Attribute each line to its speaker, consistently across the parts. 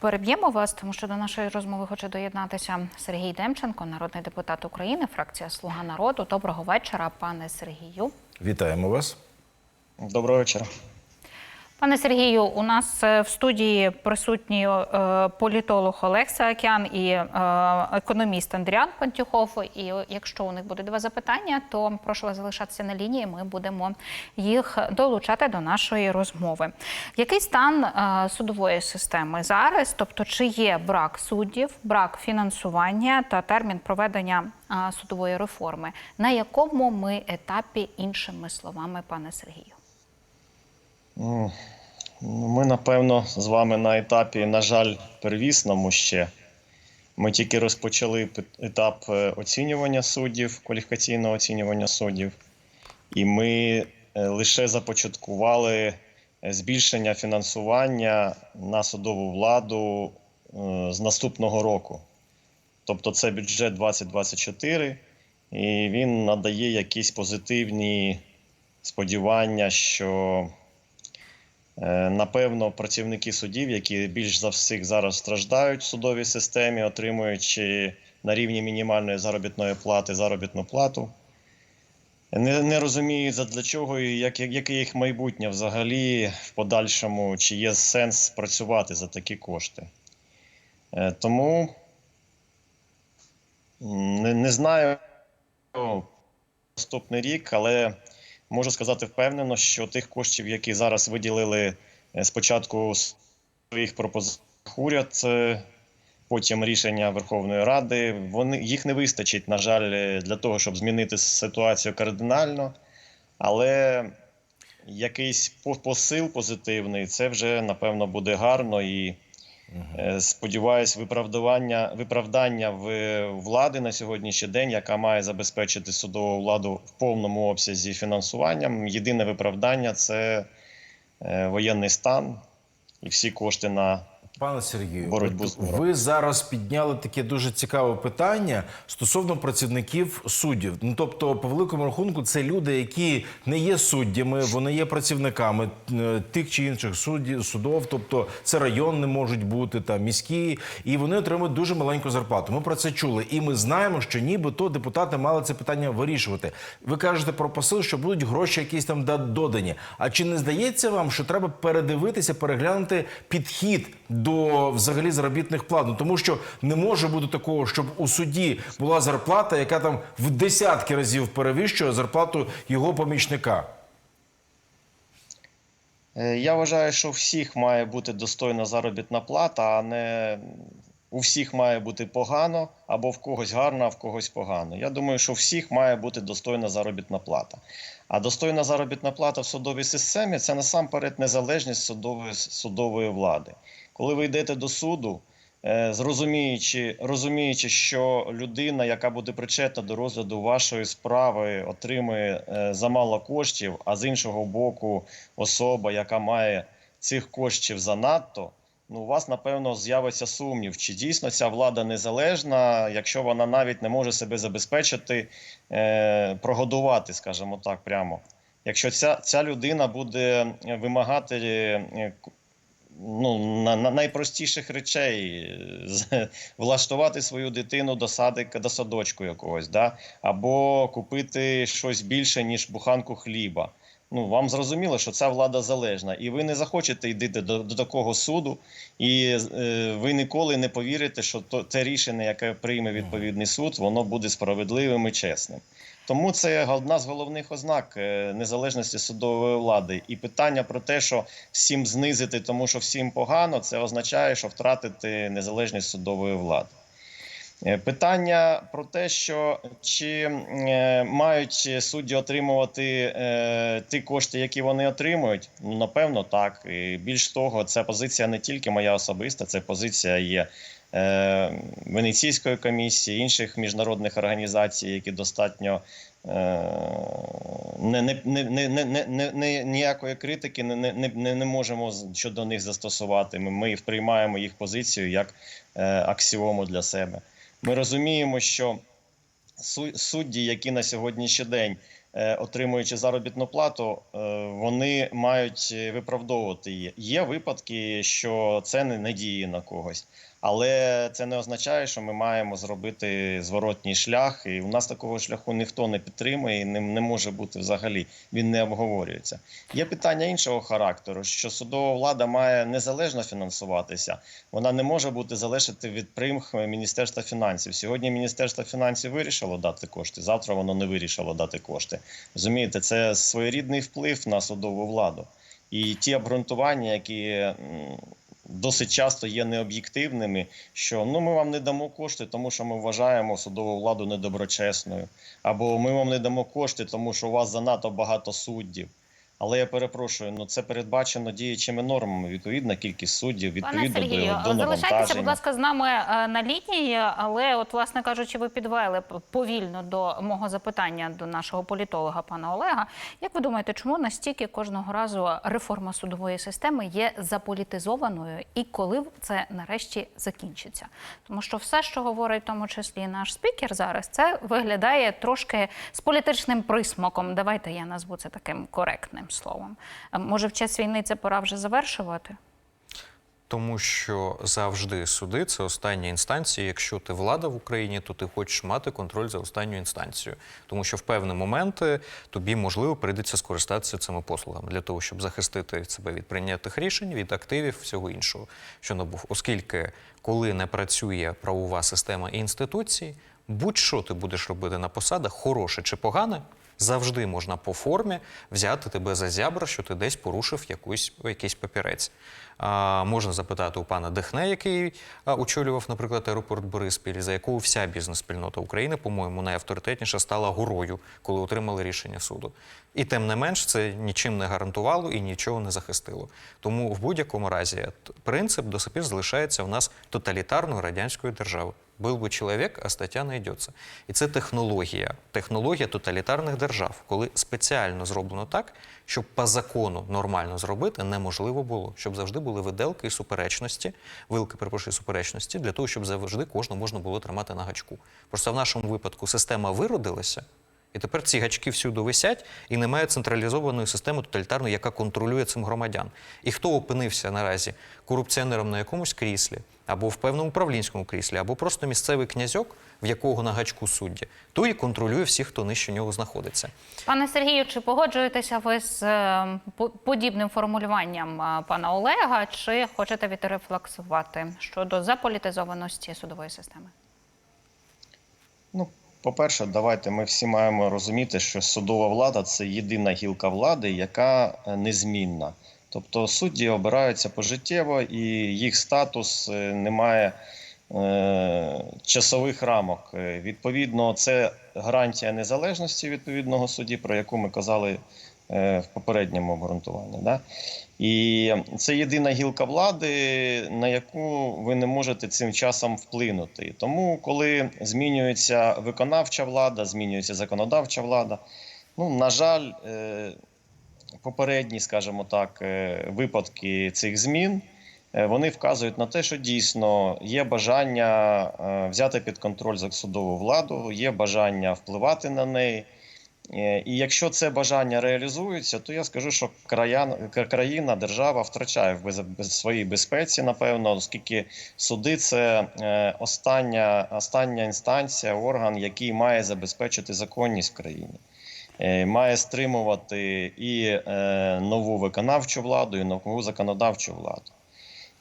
Speaker 1: переб'ємо вас, тому що до нашої розмови хоче доєднатися Сергій Демченко, народний депутат України, фракція Слуга народу. Доброго вечора, пане Сергію.
Speaker 2: Вітаємо вас.
Speaker 3: Доброго вечора.
Speaker 1: Пане Сергію, у нас е, в студії присутній е, політолог Олег Саакян і е, економіст Андріан Пантюхов. І якщо у них буде два запитання, то прошу вас залишатися на лінії. Ми будемо їх долучати до нашої розмови. Який стан судової системи зараз? Тобто, чи є брак суддів, брак фінансування та термін проведення судової реформи? На якому ми етапі, іншими словами, пане Сергію?
Speaker 3: Ну, Ми, напевно, з вами на етапі, на жаль, первісному ще. Ми тільки розпочали етап е, оцінювання суддів, кваліфікаційного оцінювання суддів, і ми е, лише започаткували е, збільшення фінансування на судову владу з наступного року. Тобто це бюджет 2024, і він надає якісь позитивні сподівання, що Напевно, працівники судів, які більш за всіх зараз страждають в судовій системі, отримуючи на рівні мінімальної заробітної плати заробітну плату, не, не розуміють задля чого і як, яке їх майбутнє взагалі в подальшому, чи є сенс працювати за такі кошти. Е, Тому не, не знаю наступний рік, але можу сказати впевнено, що тих коштів, які зараз виділили е, спочатку своїх пропозицій уряд, е, потім рішення Верховної Ради, вони їх не вистачить, на жаль, е, для того, щоб змінити ситуацію кардинально. Але якийсь посил позитивний, це вже напевно буде гарно і. Е, Сподіваюсь, виправдання, виправдання в влади на сьогоднішній день, яка має забезпечити судову владу в повному обсязі фінансуванням. Єдине виправдання це е, воєнний стан і всі кошти на
Speaker 2: Пане Сергію,
Speaker 3: Боротьбу
Speaker 2: от ви зараз підняли таке дуже цікаве питання стосовно працівників суддів. Ну тобто, по великому рахунку, це люди, які не є суддями, вони є працівниками е, тих чи інших суддів, судов. Тобто, це районні можуть бути та міські, і вони отримують дуже маленьку зарплату. Ми про це чули, і ми знаємо, що нібито депутати мали це питання вирішувати. Ви кажете про посил, що будуть гроші якісь там да- додані. А чи не здається вам, що треба передивитися, переглянути підхід до взагалі заробітних плат? Ну, тому що не може бути такого, щоб у суді була зарплата, яка там в десятки разів перевищує зарплату його помічника.
Speaker 3: Е, Я вважаю, що у всіх має бути достойна заробітна плата, а не у всіх має бути погано, або в когось гарно, а в когось погано. Я думаю, що у всіх має бути достойна заробітна плата. А достойна заробітна плата в судовій системі це насамперед незалежність судової, судової влади. Коли ви йдете до суду, е, зрозуміючи, розуміючи, що людина, яка буде причетна до розгляду вашої справи, отримує е, замало коштів, а з іншого боку, особа, яка має цих коштів занадто, ну у вас напевно з'явиться сумнів, чи дійсно ця влада незалежна, якщо вона навіть не може себе забезпечити, е, прогодувати, скажімо так, прямо. Якщо ця, ця людина буде вимагати е, ну, на, на найпростіших речей е, влаштувати свою дитину до садика, до садочку якогось, да? або купити щось більше, ніж буханку хліба. Ну, вам зрозуміло, що ця влада залежна, і ви не захочете йти до, до такого суду, і е, ви ніколи не повірите, що то, те рішення, яке прийме відповідний суд, воно буде справедливим і чесним. Тому це одна з головних ознак е, незалежності судової влади. І питання про те, що всім знизити, тому що всім погано, це означає, що втратити незалежність судової влади. Питання про те, що чи мають судді отримувати ті кошти, які вони отримують, ну напевно, так. І Більш того, це позиція не тільки моя особиста, це позиція є Венеційської комісії, інших міжнародних організацій, які достатньо не не, не, не, не, не ніякої критики не, не, не, не можемо щодо них застосувати. Ми, ми приймаємо їх позицію як аксіому для себе. Ми розуміємо, що су- судді, які на сьогоднішній день отримуючи заробітну плату, е, вони мають е, виправдовувати її. Є випадки, що це не, діє на когось. Але це не означає, що ми маємо зробити зворотній шлях, і у нас такого шляху ніхто не підтримує і не, не може бути взагалі. Він не обговорюється. Є питання іншого характеру, що судова влада має незалежно фінансуватися. Вона не може бути залежати від примх Міністерства фінансів. Сьогодні Міністерство фінансів вирішило дати кошти. Завтра воно не вирішило дати кошти. Розумієте, це своєрідний вплив на судову владу. І ті обґрунтування, які досить часто є необ'єктивними, що ну ми вам не дамо кошти, тому що ми вважаємо судову владу недоброчесною, або ми вам не дамо кошти, тому що у вас занадто багато суддів. Але я перепрошую, ну це передбачено діючими нормами. Відповідна кількість суддів,
Speaker 1: Пане
Speaker 3: відповідно
Speaker 1: Сергію,
Speaker 3: до, до
Speaker 1: залишайтеся, будь ласка, з нами е, на лінії, але от, власне кажучи, ви підвели повільно до мого запитання до нашого політолога пана Олега. Як ви думаєте, чому настільки кожного разу реформа судової системи є заполітизованою і коли це нарешті закінчиться? Тому що все, що говорить в тому числі наш спікер зараз, це виглядає трошки з політичним присмаком. Давайте я назву це таким коректним словом. Може, в час війни це пора вже завершувати?
Speaker 4: Тому що завжди суди це остання інстанція. Якщо ти влада в Україні, то ти хочеш мати контроль за останню інстанцією. Тому що в певні моменти тобі можливо прийдеться скористатися цими послугами для того, щоб захистити себе від прийнятих рішень, від активів, всього іншого, що набув. Оскільки коли не працює правова система і інституції, будь-що ти будеш робити на посадах, хороше чи погане, завжди можна по формі взяти тебе за зябра, що ти десь порушив якусь, якийсь папірець. А, можна запитати у пана Дехне, який очолював, наприклад, аеропорт Бориспіль, за якого вся бізнес-спільнота України, по-моєму, найавторитетніша стала горою, коли отримали рішення суду. І тим не менш, це нічим не гарантувало і нічого не захистило. Тому в будь-якому разі принцип до сих пір залишається в нас тоталітарною радянською державою. Був би чоловік, а стаття не йдеться. І це технологія, технологія тоталітарних держав, коли спеціально зроблено так, щоб по закону нормально зробити неможливо було, щоб завжди були виделки і суперечності, вилки, перепрошую, суперечності, для того, щоб завжди кожного можна було тримати на гачку. Просто в нашому випадку система виродилася, і тепер ці гачки всюди висять, і немає централізованої системи тоталітарної, яка контролює цим громадян. І хто опинився наразі корупціонером на якомусь кріслі, або в певному управлінському кріслі, або просто місцевий князьок, в якого на гачку судді, той і контролює всіх, хто нижче нього знаходиться.
Speaker 1: Пане Сергію, чи погоджуєтеся ви з е, подібним формулюванням е, пана Олега, чи хочете відрефлексувати щодо заполітизованості судової системи?
Speaker 3: Ну, по-перше, давайте ми всі маємо розуміти, що судова влада це єдина гілка влади, яка е, незмінна. Тобто судді обираються пожиттєво, і їх статус е, не має е, часових рамок. Е, Відповідно, це гарантія незалежності відповідного судді, про яку ми казали е, в попередньому обґрунтуванні. Да? І це єдина гілка влади, на яку ви не можете цим часом вплинути. Тому, коли змінюється виконавча влада, змінюється законодавча влада, ну, на жаль, е, попередні, скажімо так, е, випадки цих змін. е, Вони вказують на те, що дійсно є бажання е, взяти під контроль судову владу, є бажання впливати на неї. І якщо це бажання реалізується, то я скажу, що країна, держава втрачає в своїй безпеці, напевно, оскільки суди це остання, остання інстанція, орган, який має забезпечити законність в країні. Е, Має стримувати і е, нову виконавчу владу, і нову законодавчу владу.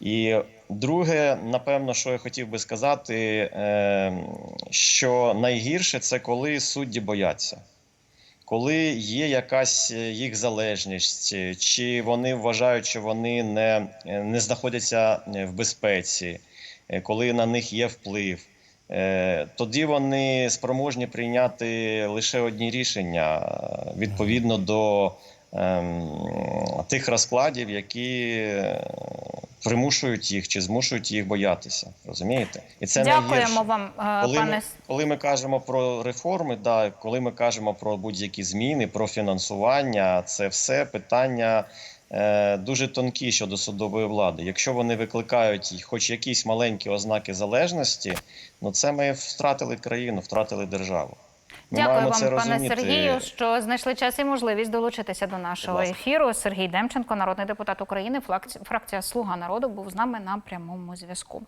Speaker 3: І друге, напевно, що я хотів би сказати, е, що найгірше це коли судді бояться коли є якась їх залежність, чи вони вважають, що вони не, не знаходяться в безпеці, коли на них є вплив, тоді вони спроможні прийняти лише одні рішення е, відповідно до ем, тих розкладів, які е, примушують їх чи змушують їх боятися. Розумієте? І це
Speaker 1: Дякуємо вам, е,
Speaker 3: Коли
Speaker 1: пане
Speaker 3: ми, коли ми кажемо про реформи, да, коли ми кажемо про будь-які зміни, про фінансування, це все питання е, дуже тонкі щодо судової влади. Якщо вони викликають хоч якісь маленькі ознаки залежності, ну це ми втратили країну, втратили державу. Ми
Speaker 1: Дякую вам, пане
Speaker 3: розуміти.
Speaker 1: Сергію, що знайшли час і можливість долучитися до нашого ефіру. Сергій Демченко, народний депутат України, фракція Слуга народу, був з нами на прямому зв'язку.